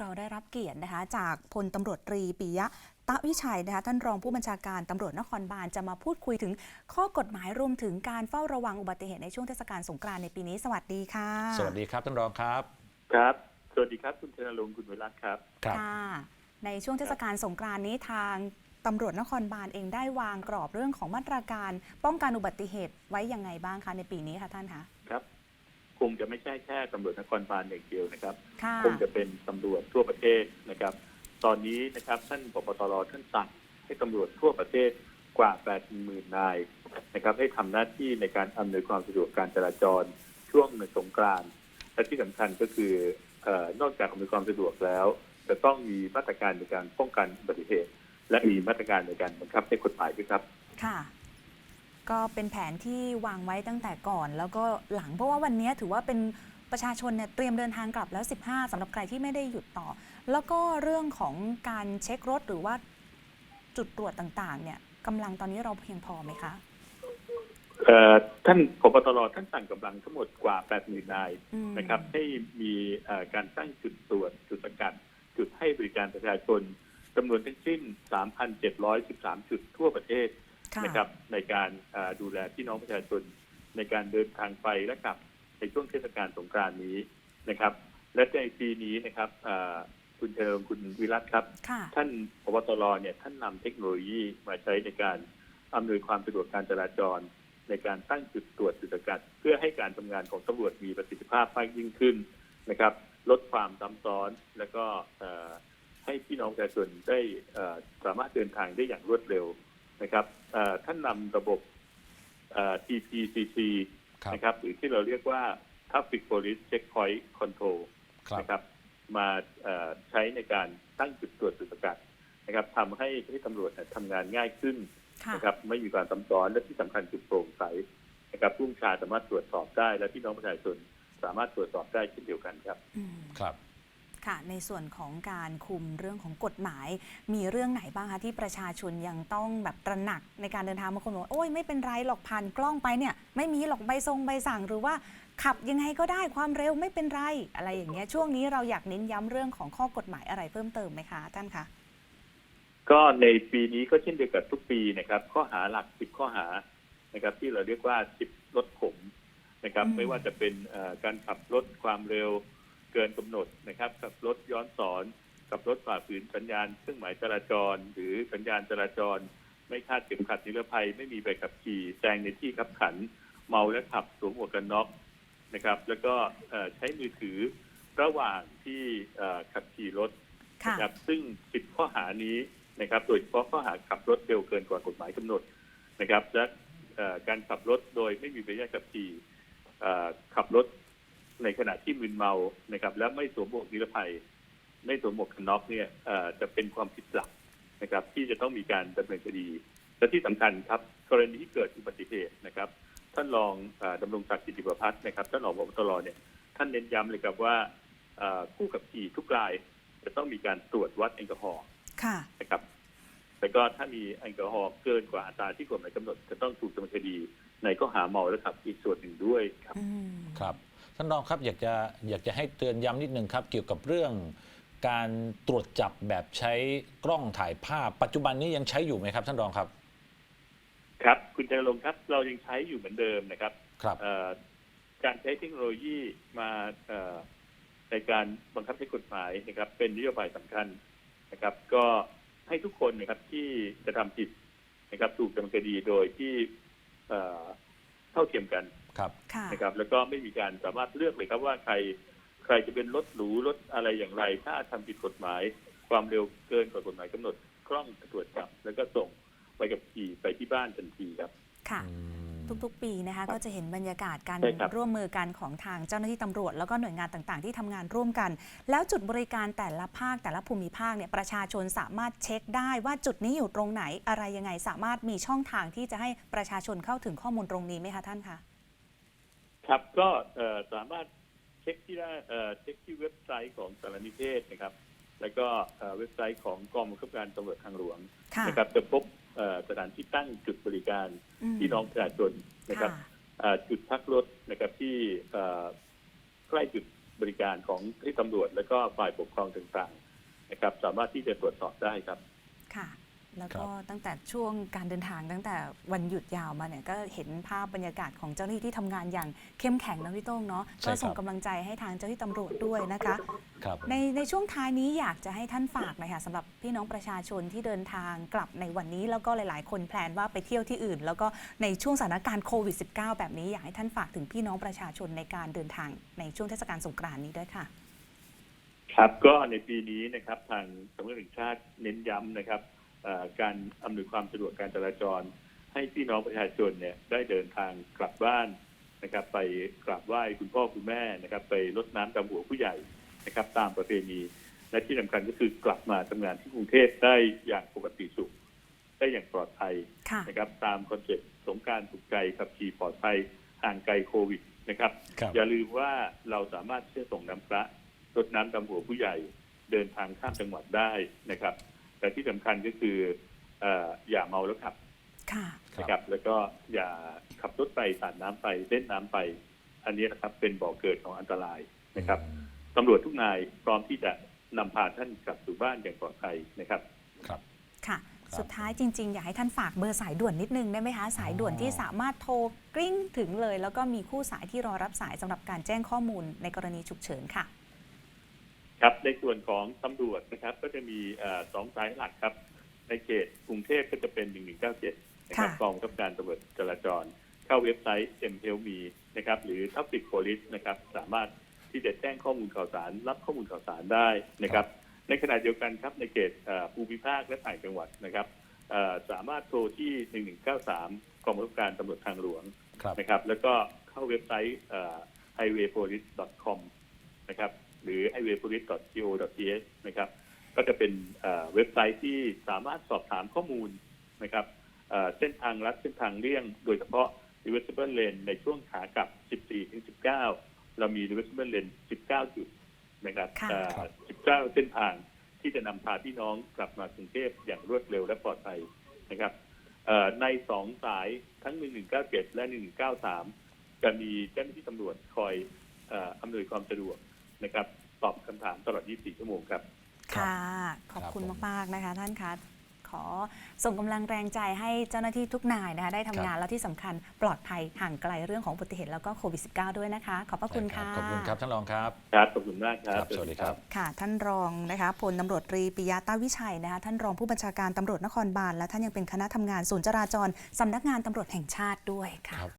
เราได้รับเกียรตินะคะจากพลตำรวจตรีปิยะตะวิชัยนะคะท่านรองผู้บัญชาการตำรวจนครบาลจะมาพูดคุยถึงข้อกฎหมายรวมถึงการเฝ้าระวังอุบัติเหตุในช่วงเทศกาลสงกรานต์ในปีนี้สวัสดีค่ะ สวัสดีครับท่านรองครับ ครับ สวัสดีครับคุณชนรงค์คุณวิรัตครับ ครับ ค่ะ ในช่วงเทศกาลสงกรานต์นี้ทางตำรวจนครบาลเองได้วางกรอบเรื่องของมาตรการ ป้องกันอุบัติเหตุไว้ยังไงบ้างคะในปีนี้คะท่านคะ ครับคงจะไม่ใช่แค่ตำรวจนครบาลอย่างเดียวนะครับ ค่ะ คงจะเป็นตำรวจทั่วประเทศนะครับ ตอนนี้นะครับท่านปปตรท่านสั่งให้ตำรวจทั่วประเทศกว่า 80,000 นายนะครับ ให้ทำหน้าที่ในการอำนวยความสะดวกการจราจรช่วงสงกรานต์และที่สำคัญก็คือเอ่อนอกจากอำนวยความสะดวกแล้ว จะต้องมีมาตรการในการป้องกันอุบัติเหตุ และมีมาตรการในการบังคับใช้กฎหมายด้วยครับ ค่ะ ก็เป็นแผนที่วางไว้ตั้งแต่ก่อน แล้วก็หลังเพราะว่าวันนี้ถือว่าเป็นประชาชนเนี่ยเตรียมเดินทางกลับแล้ว 15สำหรับใครที่ไม่ได้หยุดต่อ แล้วก็เรื่องของการเช็ครถหรือว่าจุดตรวจต่างๆ เนี่ยกำลังตอนนี้เราเพียงพอไหมคะเอ่อท่านพบตรท่านสั่งกำลังทั้งหมดกว่า 80,000นายอืมนะครับ ให้มีเอ่อการตั้งจุดตรวจจุดสกัดจุดให้บริการประชาชนจำนวนทั้งสิ้น 3,713 จุดทั่วประเทศค่ะ นะครับในการเอ่อดูแลพี่น้องประชาชนในการเดินทางไปและกลับในช่วงเทศกาลสงกรานต์นี้นะครับ และในปีนี้นะครับเอ่อคุณเชิญคุณวิรัตครับค่ะท่านพบตรเนี่ยท่านนำเทคโนโลยีมาใช้ในการอำนวยความสะดวกการจราจร ในการตั้งจุดตรวจจุดสกัด เพื่อให้การทำงานของตำรวจมีประสิทธิภาพมากยิ่งขึ้นนะครับ ลดความซ้ำซ้อนแล้วก็เอ่อให้พี่น้องประชาชนได้เอ่อสามารถเดินทางได้อย่างรวดเร็วนะครับเอ่อ ท่านนำระบบเอ่อ TPCC ครับนะครับหรือที่เราเรียกว่า Traffic Police Checkpoint Control ครับนะครับมาเอ่อใช้ในการตั้งจุดตรวจจุดสกัดนะครับทำให้ให้ตำรวจเนี่ยทำงานง่ายขึ้นค่ะนะครับไม่มีการซ้ำซ้อนและที่สำคัญคือโปร่งใสนะครับผู้บัญชาสามารถตรวจสอบได้ และพี่น้องประชาชนสามารถตรวจสอบได้เช่นเดียวกันครับอืมครับ ค่ะ ในส่วนของการคุมเรื่องของกฎหมาย มีเรื่องไหนบ้างคะที่ประชาชนยังต้องแบบตระหนักในการเดินทางบางคนบอกว่าโอ้ยไม่เป็นไรหรอกผ่านกล้องไปเนี่ย ไม่มีหรอกใบทรงใบสั่งหรือว่าขับยังไงก็ได้ความเร็วไม่เป็นไรอะไรอย่างเงี้ยช่วงนี้เราอยากเน้นย้ำเรื่องของข้อกฎหมายอะไรเพิ่มเติมไหมคะท่านคะก็ในปีนี้ก็เช่นเดียวกับทุกปีนะครับ ข้อหาหลัก10ข้อหานะครับ ที่เราเรียกว่า10รถผมนะครับอืมไม่ว่าจะเป็นเอ่อการขับรถความเร็ว เกินกำหนดนะครับขับรถย้อนสอนขับรถฝ่าฝืนสัญญาณเครื่องหมายจราจร หรือสัญญาณจราจร ไม่คาดเข็มขัดนิรภัย ไม่มีใบขับขี่แซงในที่ขับขัน เมาและขับสวมหมวกกันน็อกนะครับ แล้วก็เอ่อใช้มือถือระหว่างที่เอ่อขับขี่รถค่ะนะครับซึ่งสิบข้อหานี้นะครับโดยเฉพาะข้อหาขับรถเร็วเกินกว่ากฎหมายกำหนดนะครับและเอ่อการขับรถโดยไม่มีใบอนุญาตขับขี่เอ่อขับรถ ในขณะที่มึนเมานะครับ และไม่สวมหมวกนิรภัย ไม่สวมหมวกกันน็อกเนี่ยเอ่อจะเป็นความผิดหลักนะครับ ที่จะต้องมีการดำเนินคดี และที่สำคัญครับ กรณีที่เกิดอุบัติเหตุนะครับ ท่านรองเออดำรงศักดิ์กิติประพัฒน์นะครับท่านรองพบตรเนี่ยท่านเน้นย้ำเลยครับว่าเอ่อผู้ขับขี่ทุกรายจะต้องมีการตรวจวัดแอลกอฮอล์ค่ะนะครับแล้วก็ถ้ามีแอลกอฮอล์เกินกว่าอัตราที่กฎหมายกำหนดจะต้องถูกดำเนินคดี ในข้อหาเมาและขับอีกส่วนหนึ่งด้วยครับอืมครับ ท่านรองครับอยากจะอยากจะให้เตือนย้ำนิดนึงครับเกี่ยวกับเรื่อง การตรวจจับแบบใช้กล้องถ่ายภาพ ปัจจุบันนี้ยังใช้อยู่ไหมครับ ท่านรองครับครับ คุณจารลงค์ครับเรายังใช้อยู่เหมือนเดิมนะครับครับเอ่อการใช้เทคโนโลยีมาเอ่อในการบังคับใช้กฎหมายนะครับ เป็นนโยบายสำคัญนะครับ ก็ให้ทุกคนนะครับที่จะทำผิดนะครับ ถูกดำเนินคดีโดยที่เอ่อเท่าเทียมกัน ครับค่ะ นะครับแล้วก็ไม่มีการสามารถเลือกเลยครับว่าใครใครจะเป็นรถหรูรถอะไรอย่างไร ถ้าทำผิดกฎหมาย ความเร็วเกินกว่ากฎหมายกำหนดกล้องจะตรวจจับ แล้วก็ส่งไปกับขี่ไปที่บ้านทันทีครับ ค่ะ อืม ทุกๆ ปีนะคะก็จะเห็นบรรยากาศการใช่ครับ ร่วมมือกันของทางเจ้าหน้าที่ตำรวจ แล้วก็หน่วยงานต่างๆ ที่ทำงานร่วมกัน แล้วจุดบริการแต่ละภาคแต่ละภูมิภาคเนี่ยประชาชนสามารถเช็คได้ว่าจุดนี้อยู่ตรงไหนอะไรยังไงสามารถมีช่องทางที่จะให้ประชาชนเข้าถึงข้อมูลตรงนี้ไหมคะท่านคะ ครับก็เอ่อสามารถเช็คที่ได้เอ่อเช็คที่เว็บไซต์ของสารนิเทศนะครับ แล้วก็เอ่อเว็บไซต์ของกองบังคับการตำรวจทางหลวงค่ะนะครับจะพบเอ่อสถานที่ตั้งจุดบริการมพี่น้องประชาชนนะครับค่ะเอ่อจุดพักรถนะครับที่เอ่อใกล้จุดบริการของที่ตำรวจ และก็ฝ่ายปกครองต่างๆนะครับ สามารถที่จะตรวจสอบได้ครับค่ะ แล้วครัก็บตั้งแต่ช่วงการเดินทางตั้งแต่วันหยุดยาวมาเนี่ยก็เห็นภาพบรรยากาศของเจ้าหน้าที่ที่ทำงานอย่างเข้มแข็งนะพี่โต้งเนาะก็ส่งกำลังใจให้ทางเจ้าหน้าที่ตำรวจด้วยนะคะครับในในช่วงท้ายนี้อยากจะให้ท่านฝากหน่อยค่ะสำหรับพี่น้องประชาชนที่เดินทางกลับในวันนี้แล้วก็หลาย ๆ คนแพลนว่าไปเที่ยวที่อื่น แล้วก็ในช่วงสถานการณ์โควิด -19 แบบนี้อยากให้ท่านฝากถึงพี่น้องประชาชนในการเดินทางในช่วงเทศกาลสงกรานต์นี้ด้วยค่ะครับก็ในปีนี้นะครับทางสำนักงานแห่งชาติเน้นย้ำนะครับเอ่อ การอำนวยความสะดวกการจราจร ให้พี่น้องประชาชนเนี่ยได้เดินทางกลับบ้านนะครับ ไปกราบไหว้คุณพ่อคุณแม่นะครับ ไปรดน้ำดำหัวผู้ใหญ่นะครับ ตามประเพณีและที่สำคัญก็คือกลับมาทำงานที่กรุงเทพได้อย่างปกติสุข ได้อย่างปลอดภัยค่ะนะครับ ตามคอนเซ็ปต์สงกรารสุขใจขับขี่ปลอดภัยห่างไกลโควิดนะครับครับ อย่าลืมว่าเราสามารถเชื่อส่งน้ำพระรดน้ำดำหัวผู้ใหญ่ เดินทางข้ามจังหวัดได้นะครับ แต่ที่สำคัญก็คือเอ่ออย่าเมาแล้วขับค่ะนะครับ แล้วก็อย่าขับรถไปสาดน้ำไปเล่นน้ำไป อันนี้นะครับเป็นบ่อกเกิดของอันตรายนะครับอืมตำรวจทุกนายพร้อมที่จะนำพาท่านกลับสู่บ้านอย่างปลอดภัยนะครับ ครับ ค่ะครับสุดท้ายจริง ๆ อยากให้ท่านฝากเบอร์สายด่วนนิดนึงได้ไหมคะ สายด่วนอ๋อที่สามารถโทรกริ้งถึงเลย แล้วก็มีคู่สายที่รอรับสายสำหรับการแจ้งข้อมูลในกรณีฉุกเฉินค่ะ ครับในส่วนของตำรวจนะครับก็จะมีเอ่อสองสายหลักครับ ในเขตกรุงเทพก็จะเป็น 1197 นะครับค่ะกองกำกับการตำรวจจราจร เข้าเว็บไซต์ m l m e นะครับหรือ Traffic Police นะครับสามารถที่จะแจ้งข้อมูลข่าวสาร รับข้อมูลข่าวสารได้นะครับ ในขณะเดียวกันครับในเขตเอ่อภูมิภาคและต่างจังหวัดนะครับเอ่อสามารถโทรที่ 1193 กองกำกับการตำรวจทางหลวงครับนะครับ แล้วก็เข้าเว็บไซต์เอ่อ highwaypolice.com นะครับ หรือ highwaypolice.go.th นะครับก็จะเป็นเอ่อเว็บไซต์ที่สามารถสอบถามข้อมูลนะครับเอ่อเส้นทางลัดเส้นทางเลี่ยง โดยเฉพาะ reversible lane ในช่วงขากลับ 14-19 เรามี reversible lane 19 จุดนะครับค่ะเอ่อ19 เส้นทางที่จะนำพาพี่น้องกลับมากรุงเทพอย่างรวดเร็วและปลอดภัยนะครับเอ่อในสองสายทั้ง 1197 และ 1193 จะมีเจ้าหน้าที่ตำรวจคอยเอ่ออำนวยความสะดวก นะครับตอบคำถามตลอด 24 ชั่วโมงครับ ค่ะ ขอบคุณครับผมมากๆนะคะ ท่านคะขอส่งกำลังแรงใจให้เจ้าหน้าที่ทุกนายนะคะ ได้ทำงานแล้วที่สำคัญปลอดภัยห่างไกลเรื่องของอุบัติเหตุแล้วก็โควิด -19 ด้วยนะคะ ขอบพระคุณใช่ค่ะรับขอบคุณครับท่านรองครับ ครับ ขอบคุณมากครับ สวัสดีครับ ค่ะ ท่านรองนะคะพลตำรวจตรีปิยะต้าวิชัยนะคะท่านรองผู้บัญชาการตำรวจนครบาลและท่านยังเป็นคณะทำงานศูนย์จราจรสำนักงานตำรวจแห่งชาติด้วยค่ะ ครับ